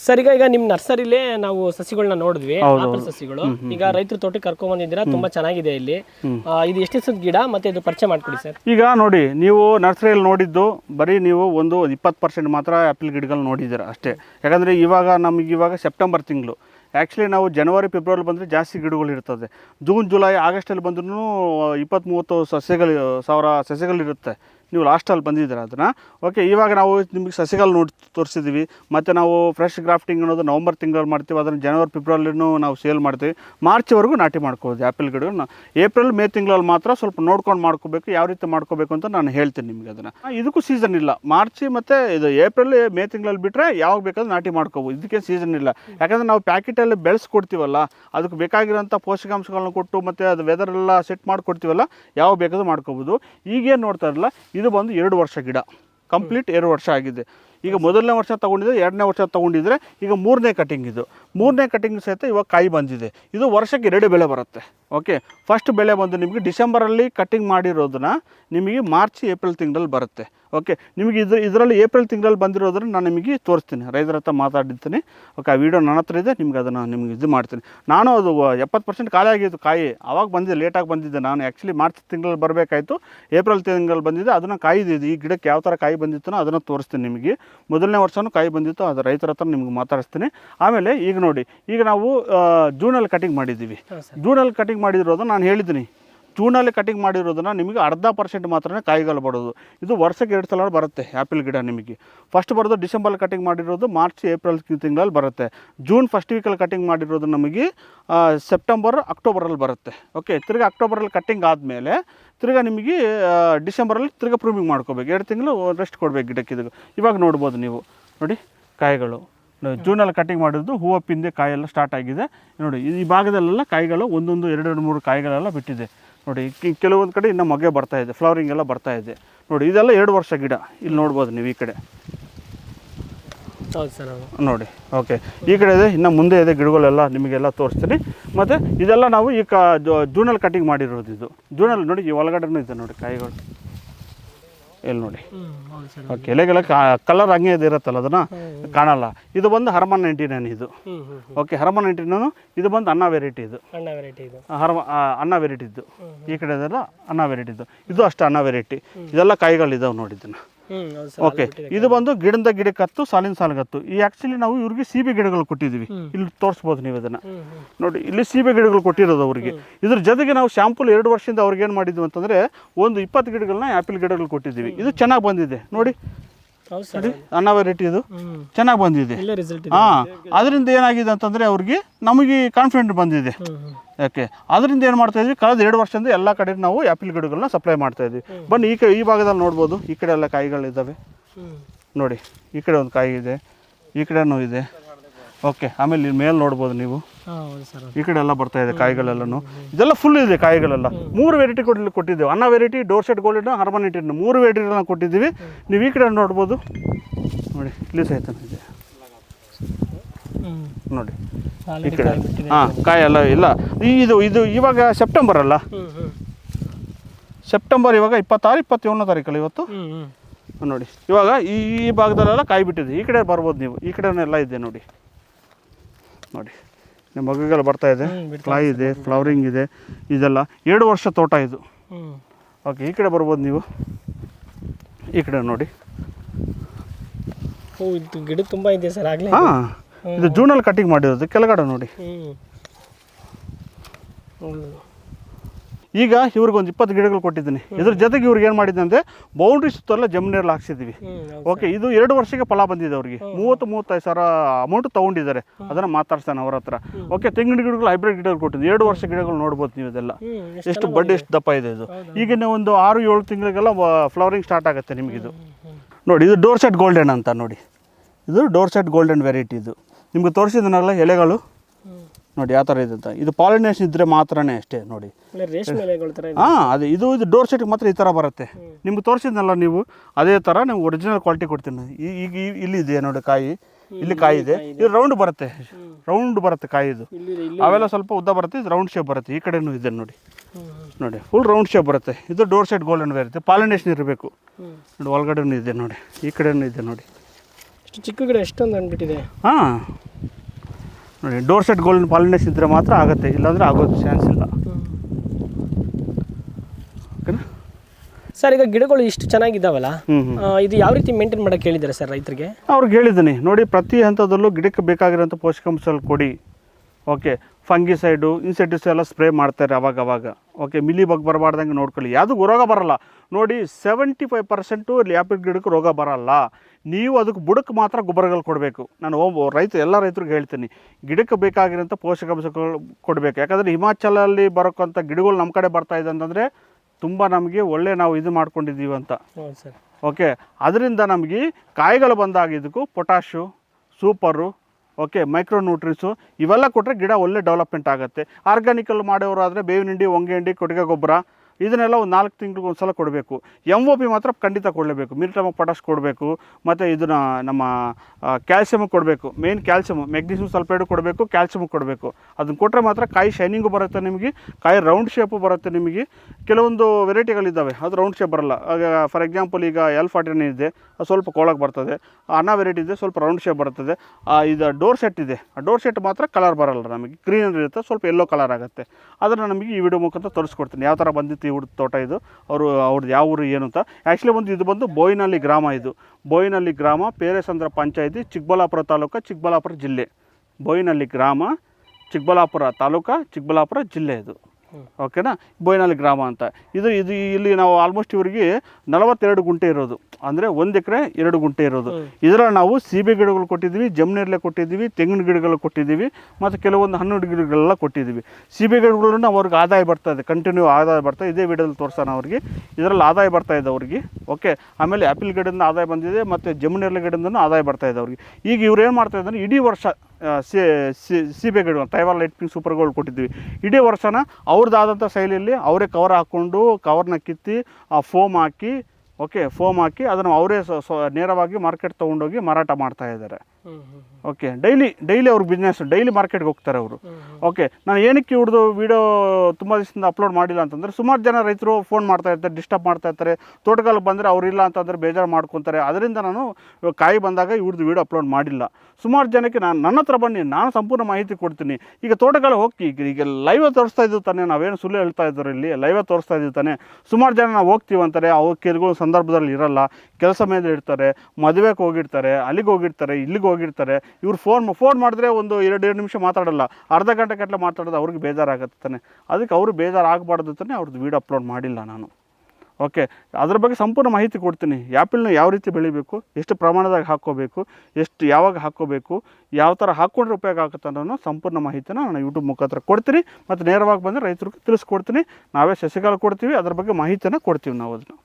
Sir ಈಗ ಈಗ ನಿಮ್ ನರ್ಸರಿಲೇ ನಾವು ಸಸಿಗಳನ್ನ ನೋಡಿದ್ವಿ ಆಪಲ್ ಸಸಿಗಳು. ಈಗ ರೈತರ ತೋಟಕ್ಕೆ ಕರ್ಕೊಂಡ್ ಬಂದಿದ್ದೀರಾ? ತುಂಬಾ ಚೆನ್ನಾಗಿದೆ ಇಲ್ಲಿ. ಆ, ಇದು ಎಷ್ಟು ದಿವಸದ ಗಿಡ ಮತ್ತೆ ಇದು ಪರಿಚಯ ಮಾಡ್ಕೊಡಿ ಸರ್. ಈಗ ನೋಡಿ ನೀವು ನರ್ಸರಿಯಲ್ಲಿ ನೋಡಿದ್ದು ಬರೀ ನೀವು ಒಂದು ಇಪ್ಪತ್ತು ಪರ್ಸೆಂಟ್ ಮಾತ್ರ ಆ್ಯಪಲ್ ಗಿಡಗಳು ನೋಡಿದ್ದೀರ ಅಷ್ಟೇ. ಯಾಕಂದ್ರೆ ಇವಾಗ ನಮಗೆ ಇವಾಗ ಸೆಪ್ಟೆಂಬರ್ ತಿಂಗಳು. ಆ್ಯಕ್ಚುಲಿ ನಾವು ಜನವರಿ ಫೆಬ್ರವರಿ ಬಂದರೆ ಜಾಸ್ತಿ ಗಿಡಗಳು ಇರ್ತದೆ. ಜೂನ್ ಜುಲೈ ಆಗಸ್ಟಲ್ಲಿ ಬಂದ್ರೂ ಇಪ್ಪತ್ತು ಮೂವತ್ತು ಸಸ್ಯಗಳು ಸಾವಿರ ಸಸ್ಯಗಳಿರುತ್ತೆ. ನೀವು ಲಾಸ್ಟಲ್ಲಿ ಬಂದಿದ್ದೀರ ಅದನ್ನು? ಓಕೆ ಇವಾಗ ನಾವು ನಿಮಗೆ ಸಸಿಗಳು ನೋಡಿ ತೋರಿಸಿದ್ದೀವಿ ಮತ್ತು ನಾವು ಫ್ರೆಶ್ ಗ್ರಾಫ್ಟಿಂಗ್ ಅನ್ನೋದು ನವಂಬರ್ ತಿಂಗಳಲ್ಲಿ ಮಾಡ್ತೀವಿ. ಅದನ್ನು ಜನವರಿ ಫೆಬ್ರವರಿನೂ ನಾವು ಸೇಲ್ ಮಾಡ್ತೀವಿ. ಮಾರ್ಚ್ವರೆಗೂ ನಾಟಿ ಮಾಡ್ಕೋಬೋದು ಆ್ಯಪಲ್ ಗಿಡಗಳನ್ನ. ಏಪ್ರಿಲ್ ಮೇ ತಿಂಗಳಲ್ಲಿ ಮಾತ್ರ ಸ್ವಲ್ಪ ನೋಡ್ಕೊಂಡು ಮಾಡ್ಕೋಬೇಕು, ಯಾವ ರೀತಿ ಮಾಡ್ಕೋಬೇಕು ಅಂತ ನಾನು ಹೇಳ್ತೀನಿ ನಿಮಗೆ ಅದನ್ನು. ಇದಕ್ಕೂ ಸೀಸನ್ ಇಲ್ಲ. ಮಾರ್ಚ್ ಮತ್ತು ಇದು ಏಪ್ರಿಲ್ ಮೇ ತಿಂಗಳಲ್ಲಿ ಬಿಟ್ಟರೆ ಯಾವಾಗ ಬೇಕಾದ್ರೂ ನಾಟಿ ಮಾಡ್ಕೋಬೋದು. ಇದಕ್ಕೆ ಸೀಸನ್ ಇಲ್ಲ. ಯಾಕಂದರೆ ನಾವು ಪ್ಯಾಕೆಟಲ್ಲಿ ಬೆಳೆಸ್ಕೊಡ್ತೀವಲ್ಲ, ಅದಕ್ಕೆ ಬೇಕಾಗಿರೋಂಥ ಪೋಷಕಾಂಶಗಳನ್ನ ಕೊಟ್ಟು ಮತ್ತು ಅದು ವೆದರ್ ಎಲ್ಲ ಸೆಟ್ ಮಾಡಿಕೊಡ್ತೀವಲ್ಲ ಯಾವ ಬೇಕಾದ್ರೂ ಮಾಡ್ಕೋಬೋದು. ಈಗೇನು ನೋಡ್ತಾ ಇರಲ್ಲ ಇದು ಬಂದು ಎರಡು ವರ್ಷ ಗಿಡ. ಕಂಪ್ಲೀಟ್ ಎರಡು ವರ್ಷ ಆಗಿದೆ. ಈಗ ಮೊದಲನೇ ವರ್ಷ ತೊಗೊಂಡಿದ್ರೆ ಎರಡನೇ ವರ್ಷ ತೊಗೊಂಡಿದ್ರೆ ಈಗ ಮೂರನೇ ಕಟಿಂಗ್ ಇದು. ಮೂರನೇ ಕಟಿಂಗ್ ಸಹಿತ ಇವಾಗ ಕಾಯಿ ಬಂದಿದೆ. ಇದು ವರ್ಷಕ್ಕೆ ಎರಡು ಬೆಳೆ ಬರುತ್ತೆ. ಓಕೆ ಫಸ್ಟ್ ಬೆಳೆ ಬಂದು ನಿಮಗೆ ಡಿಸೆಂಬರಲ್ಲಿ ಕಟ್ಟಿಂಗ್ ಮಾಡಿರೋದನ್ನ ನಿಮಗೆ ಮಾರ್ಚ್ ಏಪ್ರಿಲ್ ತಿಂಗಳಲ್ಲಿ ಬರುತ್ತೆ. ಓಕೆ ನಿಮಗೆ ಇದ್ರ ಇದರಲ್ಲಿ ಏಪ್ರಿಲ್ ತಿಂಗಳಲ್ಲಿ ಬಂದಿರೋದನ್ನು ನಾನು ನಿಮಗೆ ತೋರಿಸ್ತೀನಿ. ರೈತರ ಹತ್ರ ಮಾತಾಡಿರ್ತೀನಿ. ಓಕೆ ಆ ವಿಡಿಯೋ ನನ್ನ ಹತ್ರ ಇದೆ ನಿಮ್ಗೆ ಅದನ್ನು ನಿಮ್ಗೆ ಇದು ಮಾಡ್ತೀನಿ. ನಾನು ಅದು ಎಪ್ಪತ್ತು ಪರ್ಸೆಂಟ್ ಖಾಲಿ ಆಗಿತ್ತು ಕಾಯಿ ಆವಾಗ ಬಂದಿದೆ ಲೇಟಾಗಿ ಬಂದಿದ್ದೆ ನಾನು ಆ್ಯಕ್ಚುಲಿ ಮಾರ್ಚ್ ತಿಂಗಳಲ್ಲಿ ಬರಬೇಕಾಯ್ತು. ಏಪ್ರಿಲ್ ತಿಂಗಳಲ್ಲಿ ಬಂದಿದೆ ಅದನ್ನು ಕಾಯ್ದಿದ್ದು. ಈ ಗಿಡಕ್ಕೆ ಯಾವ ಥರ ಕಾಯಿ ಬಂದಿತ್ತೋ ಅದನ್ನು ತೋರಿಸ್ತೀನಿ ನಿಮಗೆ. ಮೊದಲನೇ ವರ್ಷವೂ ಕಾಯಿ ಬಂದಿತ್ತು ಅದು ರೈತರ ಹತ್ರ ನಿಮ್ಗೆ ಮಾತಾಡಿಸ್ತೀನಿ. ಆಮೇಲೆ ಈಗ ನೋಡಿ ಈಗ ನಾವು ಜೂನಲ್ಲಿ ಕಟಿಂಗ್ ಮಾಡಿದ್ದೀವಿ. ಜೂನಲ್ಲಿ ಕಟಿಂಗ್ ಮಾಡಿರೋದು ನಾನು ಹೇಳಿದ್ದೀನಿ. ಜೂನಲ್ಲಿ ಕಟಿಂಗ್ ಮಾಡಿರೋದನ್ನು ನಿಮಗೆ ಅರ್ಧ ಪರ್ಸೆಂಟ್ ಮಾತ್ರ ಕಾಯಿಗಳು ಬರೋದು ಇದು ವರ್ಷಕ್ಕೆ ಎರಡು ಸಲ ಬರುತ್ತೆ ಆ್ಯಪಲ್ ಗಿಡ ನಿಮಗೆ. ಫಸ್ಟ್ ಬರೋದು ಡಿಸೆಂಬರ್ ಕಟಿಂಗ್ ಮಾಡಿರೋದು ಮಾರ್ಚ್ ಏಪ್ರಿಲ್ ತಿಂಗಳಲ್ಲಿ ಬರುತ್ತೆ. ಜೂನ್ ಫಸ್ಟ್ ವೀಕಲ್ಲಿ ಕಟಿಂಗ್ ಮಾಡಿರೋದು ನಮಗೆ ಸೆಪ್ಟೆಂಬರ್ ಅಕ್ಟೋಬರಲ್ಲಿ ಬರುತ್ತೆ. ಓಕೆ ತಿರ್ಗಿ ಅಕ್ಟೋಬರಲ್ಲಿ ಕಟಿಂಗ್ ಆದಮೇಲೆ ತಿರ್ಗಿ ನಿಮಗೆ ಡಿಸೆಂಬರಲ್ಲಿ ತಿರ್ಗಿ ಪ್ರೂವಿಂಗ್ ಮಾಡ್ಕೋಬೇಕು. ಎರಡು ತಿಂಗಳು ರೆಸ್ಟ್ ಕೊಡಬೇಕು ಗಿಡಕ್ಕೆ ಇದು. ಇವಾಗ ನೋಡ್ಬೋದು ನೀವು. ನೋಡಿ, ಕಾಯಿಗಳು. ಜೂನಲ್ಲಿ ಕಟಿಂಗ್ ಮಾಡಿದ್ದು ಹೂವು ಪಿಂದೆ ಕಾಯೆಲ್ಲ ಸ್ಟಾರ್ಟ್ ಆಗಿದೆ. ನೋಡಿ ಈ ಭಾಗದಲ್ಲೆಲ್ಲ ಕಾಯಿಗಳು ಒಂದೊಂದು ಎರಡೆರಡು ಮೂರು ಕಾಯಿಗಳೆಲ್ಲ ಬಿಟ್ಟಿದೆ. ನೋಡಿ ಕೆಲವೊಂದು ಕಡೆ ಇನ್ನು ಮೊಗೆ ಬರ್ತಾ ಇದೆ ಫ್ಲವರಿಂಗ್ ಎಲ್ಲ ಬರ್ತಾ ಇದೆ. ನೋಡಿ ಇದೆಲ್ಲ ಎರಡು ವರ್ಷ ಗಿಡ. ಇಲ್ಲಿ ನೋಡ್ಬೋದು ನೀವು ಈ ಕಡೆ. ನೋಡಿ ಓಕೆ ಈ ಕಡೆ ಇದೆ ಇನ್ನು ಮುಂದೆ ಇದೆ ಗಿಡಗಳೆಲ್ಲ ನಿಮಗೆಲ್ಲ ತೋರಿಸ್ತೀನಿ. ಮತ್ತು ಇದೆಲ್ಲ ನಾವು ಈ ಕಾ ಜೂನಲ್ಲಿ ಕಟಿಂಗ್ ಮಾಡಿರೋದು ಇದು ಜೂನಲ್ಲಿ ನೋಡಿ ಈ ಒಳಗಡೆನೂ ಇದೆ ನೋಡಿ ಕಾಯಿಗಳು. ಇಲ್ಲಿ ನೋಡಿ. ಓಕೆ ಎಲೆಗಳ ಕಲರ್ ಹಂಗೆ ಇದು ಇರುತ್ತಲ್ಲ ಅದನ್ನು ಕಾಣಲ್ಲ. ಇದು ಬಂದು ಹರ್ಮನ್ ನೈಂಟಿ ನೈನ್ ಇದು ಓಕೆ ಹರ್ಮನ್ ನೈಂಟಿ ನೈನು ಇದು ಬಂದು ಅನ್ನ ವೆರೈಟಿ ಇದು. ಇದು. ಹರ್ಮ ಅನ್ನ ವೆರೈಟಿ ಇದ್ದು. ಈ ಕಡೆ ಇದೆಲ್ಲ ಅನ್ನ ವೆರೈಟಿ ಇದು ಇದು ಅಷ್ಟು ಅನ್ನ ವೆರೈಟಿ ಇದೆಲ್ಲ ಕಾಯಿಗಳಿದಾವೆ ನೋಡಿ ಇದನ್ನು. ಹ್ಮ್ ಹೌದು ಸರ್ ಓಕೆ ಇದು ಬಂದು ಗಿಡದ ಗಿಡಕ್ಕೆ ಕತ್ತು ಸಾಲಿನ ಸಾಲಿಗೆ ಹತ್ತು ಈ ಆಕ್ಚುಲಿ ನಾವು ಇವ್ರಿಗೆ ಸೀಬೆ ಗಿಡಗಳು ಕೊಟ್ಟಿದ್ದೀವಿ. ಇಲ್ಲಿ ತೋರಿಸ್ಬೋದು ನೀವು ಹ್ಮ್ ನೋಡಿ ಇಲ್ಲಿ ಸೀಬೆ ಗಿಡಗಳು ಕೊಟ್ಟಿರೋದು ಅವರಿಗೆ. ಇದ್ರ ಜೊತೆಗೆ ನಾವು ಶಾಂಪುಲ್ ಎರಡು ವರ್ಷದಿಂದ ಅವ್ರಿಗೆ ಏನು ಮಾಡಿದ್ವಿ ಅಂತಂದರೆ ಒಂದು ಇಪ್ಪತ್ತು ಗಿಡಗಳನ್ನ ಆ್ಯಪಲ್ ಗಿಡಗಳು ಕೊಟ್ಟಿದ್ದೀವಿ. ಇದು ಚೆನ್ನಾಗಿ ಬಂದಿದೆ. ನೋಡಿ ನೋಡಿ ಅನ್ನ ವೆರೈಟಿ ಇದು? ಚೆನ್ನಾಗಿ ಬಂದಿದೆ. ಹಾ ಅದರಿಂದ ಏನಾಗಿದೆ ಅಂತಂದರೆ ಅವ್ರಿಗೆ ನಮಗೆ ಕಾನ್ಫಿಡೆಂಟ್ ಬಂದಿದೆ. ಯಾಕೆ? ಅದರಿಂದ ಏನು ಮಾಡ್ತಾ ಇದ್ವಿ? ಕಳೆದ ಎರಡು ವರ್ಷದಿಂದ ಎಲ್ಲ ಕಡೆ ನಾವು ಆ್ಯಪಲ್ ಗಿಡಗಳನ್ನ ಸಪ್ಲೈ ಮಾಡ್ತಾ ಇದ್ವಿ. ಬನ್ನಿ ಈ ಈ ಭಾಗದಲ್ಲಿ ನೋಡ್ಬೋದು. ಈ ಕಡೆ ಎಲ್ಲ ಕಾಯಿಗಳಿದ್ದಾವೆ ನೋಡಿ ಈ ಕಡೆ ಒಂದು ಕಾಯಿ ಇದೆ. ಈ ಕಡೆನೂ ಇದೆ. ಓಕೆ ಆಮೇಲೆ ಇಲ್ಲಿ ಮೇಲೆ ನೋಡ್ಬೋದು ನೀವು. ಹೌದು ಸರ್ ಈ ಕಡೆ ಎಲ್ಲ ಬರ್ತಾ ಇದೆ ಕಾಯಿಗಳೆಲ್ಲನೂ. ಇದೆಲ್ಲ ಫುಲ್ ಇದೆ ಕಾಯಿಗಳೆಲ್ಲ. ಮೂರು ವೆರೈಟಿ ಕೊಟ್ಟು ಕೊಟ್ಟಿದ್ದೇವೆ. ಅನ್ನ ವೆರೈಟಿ ಡೋರ್ ಸೆಟ್ ಗೋಲ್ಡ್ ಹರ್ಮನಿಟಿನ ಮೂರು ವೆರೈಟಿಗಳನ್ನ ಕೊಟ್ಟಿದ್ದೀವಿ. ನೀವು ಈ ಕಡೆ ನೋಡ್ಬೋದು. ನೋಡಿ ಇಲ್ಲಿ ಸಹಿತ ಇದೆ. ನೋಡಿ. ಈ ಕಡೆ. ಹಾಂ ಕಾಯಿ ಎಲ್ಲ ಇಲ್ಲ. ಇದು ಇದು ಇವಾಗ ಸೆಪ್ಟೆಂಬರ್ ಅಲ್ಲ? ಸೆಪ್ಟೆಂಬರ್ ಇವಾಗ ಇಪ್ಪತ್ತಾರು ಇಪ್ಪತ್ತೇಳನೇ ತಾರೀಕಲ್ಲ ಇವತ್ತು? ನೋಡಿ ಇವಾಗ ಈ ಈ ಭಾಗದಲ್ಲೆಲ್ಲ ಕಾಯಿ ಬಿಟ್ಟಿದೆ ಈ ಕಡೆ ಬರ್ಬೋದು ನೀವು. ಈ ಕಡೆನೆಲ್ಲ ಇದೆ ನೋಡಿ. ನೋಡಿ. ನಿಮ್ಮ ಮಗುಗೆಲ್ಲ ಬರ್ತಾ ಇದೆ. ಫ್ಲೈ ಇದೆ. ಫ್ಲವರಿಂಗ್ ಇದೆ ಇದೆಲ್ಲ ಎರಡು ವರ್ಷ ತೋಟ ಇದು. ಓಕೆ ಈ ಕಡೆ ಬರ್ಬೋದು ನೀವು. ಈ ಕಡೆ ನೋಡಿ. ಗಿಡ ತುಂಬ ಇದೆ ಸರ್ ಆಗಲೇ ಹಾಂ ಇದು ಜೂನಲ್ಲಿ ಕಟಿಂಗ್ ಮಾಡಿರೋದು ಕೆಳಗಡೆ ನೋಡಿ. ಈಗ ಇವ್ರಿಗೆ ಒಂದು ಇಪ್ಪತ್ತು ಗಿಡಗಳು ಕೊಟ್ಟಿದ್ದೀನಿ. ಇದ್ರ ಜೊತೆಗೆ ಇವ್ರಿಗೆ ಏನು ಮಾಡಿದ್ದೆ ಅಂದರೆ ಬೌಂಡ್ರಿ ಸುತ್ತಲ್ಲ ಜಮೀನಲ್ಲಿ ಹಾಕ್ಸಿದ್ದೀವಿ ಓಕೆ ಇದು ಎರಡು ವರ್ಷಕ್ಕೆ ಫಲ ಬಂದಿದೆ ಅವ್ರಿಗೆ. ಮೂವತ್ತು ಮೂವತ್ತೈದು ಸಾವಿರ ಅಮೌಂಟ್ ತೊಗೊಂಡಿದ್ದಾರೆ. ಅದನ್ನು ಮಾತಾಡ್ಸ್ತಾನೆ ಅವ್ರ ಹತ್ರ. ಓಕೆ ತೆಂಗಿನ ಗಿಡಗಳು ಹೈಬ್ರಿಡ್ ಗಿಡಗಳು ಕೊಟ್ಟಿದ್ದು ಎರಡು ವರ್ಷ ಗಿಡಗಳು ನೋಡ್ಬೋದು ನೀವು ಇದೆಲ್ಲ. ಎಷ್ಟು ಬಡ್ಡಿ ಎಷ್ಟು ದಪ್ಪ ಇದೆ ಇದು. ಈಗಿನ ಒಂದು ಆರು ಏಳು ತಿಂಗಳಿಗೆಲ್ಲ ಫ್ಲವರಿಂಗ್ ಸ್ಟಾರ್ಟ್ ಆಗುತ್ತೆ ನಿಮಗಿದು ನೋಡಿ ಇದು ಡೋರ್ ಸೆಟ್ ಗೋಲ್ಡನ್ ಅಂತ ನೋಡಿ. ಇದು ಡೋರ್ ಸೆಟ್ ಗೋಲ್ಡನ್ ವೆರೈಟಿ ಇದು. ನಿಮ್ಗೆ ತೋರಿಸಿದನಲ್ಲ ಎಲೆಗಳು? ನೋಡಿ ಯಾವ ಥರ ಇದೆ ಅಂತ. ಇದು ಪಾಲಿನೇಷನ್ ಇದ್ದರೆ ಮಾತ್ರನೇ ಅಷ್ಟೇ ನೋಡಿ. ಹಾಂ ಅದು ಇದು ಇದು ಡೋರ್ ಸೆಟ್ಗೆ ಮಾತ್ರ ಈ ಥರ ಬರುತ್ತೆ. ನಿಮ್ಗೆ ತೋರಿಸಿದ್ನಲ್ಲ ನೀವು ಅದೇ ಥರ ನೀವು ಒರಿಜಿನಲ್ ಕ್ವಾಲಿಟಿ ಕೊಡ್ತೀನಿ. ಈಗ ಇಲ್ಲಿ ಇದೆ ನೋಡಿ ಕಾಯಿ. ಇಲ್ಲಿ ಕಾಯಿ ಇದೆ. ಇದು. ರೌಂಡ್ ಬರುತ್ತೆ. ರೌಂಡ್ ಬರುತ್ತೆ ಕಾಯಿ ಇದು. ಅವೆಲ್ಲ ಸ್ವಲ್ಪ ಉದ್ದ ಬರುತ್ತೆ ಇದು ರೌಂಡ್ ಶೇಪ್ ಬರುತ್ತೆ. ಈ ಕಡೆನೂ ಇದೆ ನೋಡಿ. ನೋಡಿ ಫುಲ್ ರೌಂಡ್ ಶೇಪ್ ಬರುತ್ತೆ. ಇದು ಡೋರ್ ಸೆಟ್ ಗೋಲ್ಡನ್ ಇರುತ್ತೆ. ಪಾಲಿನೇಷನ್ ಇರಬೇಕು. ನೋಡಿ ಒಳಗಡೆನೂ ಇದೆ ನೋಡಿ. ಈ ಕಡೆನೂ ಇದೆ ನೋಡಿ. ಚಿಕ್ಕ ಗಿಡ ಎಷ್ಟೊಂದು ಅಂದ್ಬಿಟ್ಟಿದೆ? ಹಾಂ. ನೋಡಿ ಡೋರ್ ಸೆಟ್ ಗೋಲ್ಡ್ ಪಾಲಿನೇಸ್ ಇದ್ದರೆ ಮಾತ್ರ ಆಗುತ್ತೆ ಇಲ್ಲಾಂದರೆ ಆಗೋದು ಚಾನ್ಸ್ ಇಲ್ಲ. ಓಕೆನಾ ಸರ್ ಈಗ ಗಿಡಗಳು ಇಷ್ಟು ಚೆನ್ನಾಗಿದ್ದಾವಲ್ಲ ಇದು ಯಾವ ರೀತಿ ಮೇಂಟೈನ್ ಮಾಡಕ್ಕೆ ಹೇಳಿದ್ದಾರೆ ಸರ್ ರೈತರಿಗೆ? ಅವ್ರಿಗೆ ಹೇಳಿದ್ದೀನಿ ನೋಡಿ ಪ್ರತಿ ಹಂತದಲ್ಲೂ ಗಿಡಕ್ಕೆ ಬೇಕಾಗಿರೋಂಥ ಪೋಷಕಾಂಶಗಳು ಕೊಡಿ. ಓಕೆ ಫಂಗಿಸೈಡು ಇನ್ಸೆಕ್ಟಿಸ್ ಎಲ್ಲ ಸ್ಪ್ರೇ ಮಾಡ್ತಾರೆ ಅವಾಗ ಅವಾಗ ಓಕೆ ಮಿಲಿ ಬಗ್ ಬರಬಾರ್ದಂಗೆ ನೋಡ್ಕೊಳ್ಳಿ. ಯಾವುದಕ್ಕೂ ರೋಗ ಬರಲ್ಲ. ನೋಡಿ ಸೆವೆಂಟಿ ಫೈವ್ ಪರ್ಸೆಂಟು ಲ್ಯಾಪಿಡ್ ಗಿಡಕ್ಕೆ ರೋಗ ಬರಲ್ಲ. ನೀವು ಅದಕ್ಕೆ ಬುಡಕ್ಕೆ ಮಾತ್ರ ಗೊಬ್ಬರಗಳು ಕೊಡಬೇಕು. ನಾನು ಒಬ್ಬ ರೈತ ಎಲ್ಲ ರೈತರಿಗೆ ಹೇಳ್ತೀನಿ. ಗಿಡಕ್ಕೆ ಬೇಕಾಗಿರೋಂಥ ಪೋಷಕಾಂಶಗಳು ಕೊಡಬೇಕು. ಯಾಕಂದರೆ ಹಿಮಾಚಲಲ್ಲಿ ಬರೋಕ್ಕಂಥ ಗಿಡಗಳು ನಮ್ಮ ಕಡೆ ಬರ್ತಾ ಇದೆ ಅಂತಂದರೆ ತುಂಬ ನಮಗೆ ಒಳ್ಳೆ ನಾವು ಇದು ಮಾಡ್ಕೊಂಡಿದ್ದೀವಿ ಅಂತ. ಸರ್. ಓಕೆ ಅದರಿಂದ ನಮಗೆ ಕಾಯಿಗಳು ಬಂದಾಗ ಇದಕ್ಕೂ potash super okay micro nutrients ಇವೆಲ್ಲ ಕೊಟ್ಟರೆ ಗಿಡ ಒಳ್ಳೆ ಡೆವಲಪ್ಮೆಂಟ್ ಆಗುತ್ತೆ. ಆರ್ಗ್ಯಾನಿಕಲ್ ಮಾಡೋರಾದರೆ ಬೇವಿನ ಹಿಂಡಿ, ಹೊಂಗೆ ಹಿಂಡಿ, ಕೊಟ್ಟಿಗೆ ಗೊಬ್ಬರ. ಇದನ್ನೆಲ್ಲ ಒಂದು ನಾಲ್ಕು ತಿಂಗಳಿಗೆ ಒಂದು ಸಲ ಕೊಡಬೇಕು. ಎಂ ಒ ಪಿ ಮಾತ್ರ ಖಂಡಿತ ಕೊಡಲೇಬೇಕು. ಮಿರಿಟಮ್ ಪೊಟಾಶ್ ಕೊಡಬೇಕು. ಮತ್ತು ಇದನ್ನು ನಮ್ಮ ಕ್ಯಾಲ್ಸಿಯಮ್ ಕೊಡಬೇಕು. ಮೇನ್ ಕ್ಯಾಲ್ಸಿಯಮ್ ಮೆಗ್ನೀಷಿಯಮ್ ಸಲ್ಫೈಡು ಕೊಡಬೇಕು ಕ್ಯಾಲ್ಸಿಯಮ್ ಕೊಡಬೇಕು. ಅದನ್ನು ಕೊಟ್ಟರೆ ಮಾತ್ರ ಕಾಯಿ ಶೈನಿಂಗು ಬರುತ್ತೆ ನಿಮಗೆ, ಕಾಯಿ ರೌಂಡ್ ಶೇಪು ಬರುತ್ತೆ ನಿಮಗೆ. ಕೆಲವೊಂದು ವೆರೈಟಿಗಳಿದ್ದಾವೆ ಅದು ರೌಂಡ್ ಶೇಪ್ ಬರಲ್ಲ. ಫಾರ್ ಎಕ್ಸಾಂಪಲ್ ಈಗ ಎಲ್ ಫಾರ್ಟಿ ನೈನ್ ಇದೆ. ಅದು ಸ್ವಲ್ಪ ಕೋಳಕ್ಕೆ ಬರ್ತದೆ. ಅನ್ನ ವೆರೈಟಿ ಇದೆ, ಸ್ವಲ್ಪ ರೌಂಡ್ ಶೇಪ್ ಬರ್ತದೆ. ಇದು ಡೋರ್ ಸೆಟ್ ಇದೆ. ಆ ಡೋರ್ ಸೆಟ್ ಮಾತ್ರ ಕಲರ್ ಬರಲ್ಲ ನಮಗೆ. ಗ್ರೀನ್ ಇರುತ್ತೆ, ಸ್ವಲ್ಪ ಎಲ್ಲೋ ಕಲರ್ ಆಗುತ್ತೆ. ಅದನ್ನು ನಮಗೆ ಈ ವಿಡಿಯೋ ಮುಖಾಂತರ ತೋರಿಸ್ಕೊಡ್ತೀನಿ. ಯಾವ ಥರ ಬಂದಿತ್ತು ಹುಡುಗ ತೋಟ ಇದು. ಅವರು ಅವ್ರದ್ದು ಯಾವ ಊರು ಏನು ಅಂತ. ಆ್ಯಕ್ಚುಲಿ ಒಂದು ಇದು ಬಂದು ಬೋಯಿನಲ್ಲಿ ಗ್ರಾಮ ಇದು. ಬೋಯಿನಲ್ಲಿ ಗ್ರಾಮ, ಪೇರೆಸಂದ್ರ ಪಂಚಾಯಿತಿ, ಚಿಕ್ಕಬಳ್ಳಾಪುರ ತಾಲೂಕು, ಚಿಕ್ಕಬಳ್ಳಾಪುರ ಜಿಲ್ಲೆ. ಬೋಯಿನಲ್ಲಿ ಗ್ರಾಮ, ಚಿಕ್ಕಬಳ್ಳಾಪುರ ತಾಲೂಕು, ಚಿಕ್ಕಬಳ್ಳಾಪುರ ಜಿಲ್ಲೆ ಇದು. ಓಕೆನಾ? ಬೋಯಿನಲ್ಲಿ ಗ್ರಾಮ ಅಂತ. ಇದು ಇದು ಇಲ್ಲಿ ನಾವು ಆಲ್ಮೋಸ್ಟ್ ಇವರಿಗೆ ನಲವತ್ತೆರಡು ಗುಂಟೆ ಇರೋದು. ಅಂದರೆ ಒಂದು ಎಕರೆ ಎರಡು ಗುಂಟೆ ಇರೋದು. ಇದರಲ್ಲಿ ನಾವು ಸೀಬೆ ಗಿಡಗಳು ಕೊಟ್ಟಿದ್ದೀವಿ ಜಮ್ನೇರ್ಲೆ ಕೊಟ್ಟಿದ್ದೀವಿ ತೆಂಗಿನ ಗಿಡಗಳು ಕೊಟ್ಟಿದ್ದೀವಿ ಮತ್ತು ಕೆಲವೊಂದು ಹಣ್ಣು ಗಿಡಗಳೆಲ್ಲ ಕೊಟ್ಟಿದ್ದೀವಿ. ಸೀಬೆ ಗಿಡಗಳನ್ನು ಅವ್ರಿಗೆ ಆದಾಯ ಬರ್ತಾ ಇದೆ ಕಂಟಿನ್ಯೂ ಆದಾಯ ಬರ್ತಾ ಇದೆ. ಇದೇ ವಿಡಿಯೋದಲ್ಲಿ ತೋರಿಸೋಣ ಅವ್ರಿಗೆ. ಇದರಲ್ಲಿ ಆದಾಯ ಬರ್ತಾ ಇದೆ ಅವ್ರಿಗೆ. ಓಕೆ? ಆಮೇಲೆ ಆ್ಯಪಲ್ ಗಿಡದಿಂದ ಆದಾಯ ಬಂದಿದೆ ಮತ್ತು ಜಮ್ನೆರ್ಲೆ ಗಿಡದಿಂದ ಆದಾಯ ಬರ್ತಾ ಇದೆ ಅವ್ರಿಗೆ. ಈಗ ಇವ್ರು ಏನು ಮಾಡ್ತಾ ಇದ್ದಾರೆ ಇಡೀ ವರ್ಷ ಸಿ, ಸಿ- ಸೀಬೆ ಗಿಡ Taiwan light pink super gold ಕೊಟ್ಟಿದ್ವಿ. ಇಡೀ ವರ್ಷನ ಅವ್ರದ್ದಾದಂಥ ಶೈಲಿಯಲ್ಲಿ ಅವರೇ ಕವರ್ ಹಾಕ್ಕೊಂಡು ಕವರ್ನ ಕಿತ್ತಿ, ಆ ಫೋಮ್ ಹಾಕಿ ಓಕೆ ಫೋಮ್ ಹಾಕಿ, ಅದನ್ನು ಅವರೇ ನೇರವಾಗಿ ಮಾರ್ಕೆಟ್ ತೊಗೊಂಡೋಗಿ ಮಾರಾಟ ಮಾಡ್ತಾ ಇದ್ದಾರೆ. Hmm hmm okay, daily daily ಅವ್ರ ಬಿಸ್ನೆಸ್ ಡೈಲಿ ಮಾರ್ಕೆಟ್ಗೆ ಹೋಗ್ತಾರೆ ಅವರು. ಓಕೆ, ನಾನು ಏನಕ್ಕೆ ಹಿಡಿದು ವೀಡಿಯೋ ತುಂಬ ದಿವಸದಿಂದ ಅಪ್ಲೋಡ್ ಮಾಡಿಲ್ಲ ಅಂತಂದರೆ ಸುಮಾರು ಜನ ರೈತರು ಫೋನ್ ಮಾಡ್ತಾ ಇರ್ತಾರೆ ಡಿಸ್ಟರ್ಬ್ ಮಾಡ್ತಾ ಇರ್ತಾರೆ, ತೋಟಗಾಲಕ್ಕೆ ಬಂದರೆ ಅವರಿಲ್ಲ ಅಂತಂದರೆ ಬೇಜಾರು ಮಾಡ್ಕೊತಾರೆ. ಅದರಿಂದ ನಾನು ಕಾಯಿ ಬಂದಾಗ ಇವ್ರದ್ದು ವೀಡಿಯೋ ಅಪ್ಲೋಡ್ ಮಾಡಿಲ್ಲ. ಸುಮಾರು ಜನಕ್ಕೆ ನಾನು, ನನ್ನ ಹತ್ರ ಬನ್ನಿ, ನಾನು ಸಂಪೂರ್ಣ ಮಾಹಿತಿ ಕೊಡ್ತೀನಿ. ಈಗ ತೋಟಗಾಲ ಹೋಗಿ, ಈಗ ಈಗ ಲೈವ್ ತೋರಿಸ್ತಾ ಇದ್ದು ತಾನೆ, ನಾವೇನು ಸುಳ್ಳು ಹೇಳ್ತಾ ಇದ್ದಾರೆ ಇಲ್ಲಿ ಲೈವ್ ತೋರಿಸ್ತಾ ಇದ್ದೀವಿ ತಾನೆ. ಸುಮಾರು ಜನ ನಾವು ಹೋಗ್ತೀವಿ ಅಂತಾರೆ ಅವ್ರು ಸಂದರ್ಭದಲ್ಲಿ ಇರಲ್ಲ. ಕೆಲಸ ಮೇಲೆ ಇರ್ತಾರೆ ಮದುವೆಗೆ ಹೋಗಿರ್ತಾರೆ, ಅಲ್ಲಿಗೆ ಹೋಗಿರ್ತಾರೆ, ಇಲ್ಲಿಗೆ ಹೋಗಿರ್ತಾರೆ, ಇವ್ರು ಫೋನ್ ಫೋನ್ ಮಾಡಿದ್ರೆ ಒಂದು ಎರಡು ಎರಡು ನಿಮಿಷ ಮಾತಾಡಲ್ಲ, ಅರ್ಧ ಗಂಟೆ ಗಟ್ಟಲೆ ಮಾತಾಡೋದು ಅವ್ರಿಗೆ ಬೇಜಾರಾಗುತ್ತೆ ತಾನೆ. ಅದಕ್ಕೆ ಅವರು ಬೇಜಾರಾಗಬಾರ್ದು ತಾನೆ, ಅವ್ರದ್ದು ವೀಡಿಯೋ ಅಪ್ಲೋಡ್ ಮಾಡಿಲ್ಲ ನಾನು. ಓಕೆ ಅದ್ರ ಬಗ್ಗೆ ಸಂಪೂರ್ಣ ಮಾಹಿತಿ ಕೊಡ್ತೀನಿ. ಆ್ಯಪಲ್ನ ಯಾವ ರೀತಿ ಬೆಳಿಬೇಕು, ಎಷ್ಟು ಪ್ರಮಾಣದಾಗ ಹಾಕ್ಕೋಬೇಕು, ಎಷ್ಟು ಯಾವಾಗ ಹಾಕ್ಕೋಬೇಕು, ಯಾವ ಥರ ಹಾಕ್ಕೊಂಡ್ರೆ ಉಪಯೋಗ ಆಗುತ್ತೆ ಅನ್ನೋ ಸಂಪೂರ್ಣ ಮಾಹಿತಿನ ನಾನು ಯೂಟ್ಯೂಬ್ ಮುಖಾಂತರ ಕೊಡ್ತೀನಿ. ಮತ್ತು ನೇರವಾಗಿ ಬಂದರೆ ರೈತರಿಗೆ ತಿಳಿಸ್ಕೊಡ್ತೀನಿ. ನಾವೇ ಸಸಿಗಳು ಕೊಡ್ತೀವಿ, ಅದ್ರ ಬಗ್ಗೆ ಮಾಹಿತಿನ ಕೊಡ್ತೀವಿ ನಾವು ಅದನ್ನು.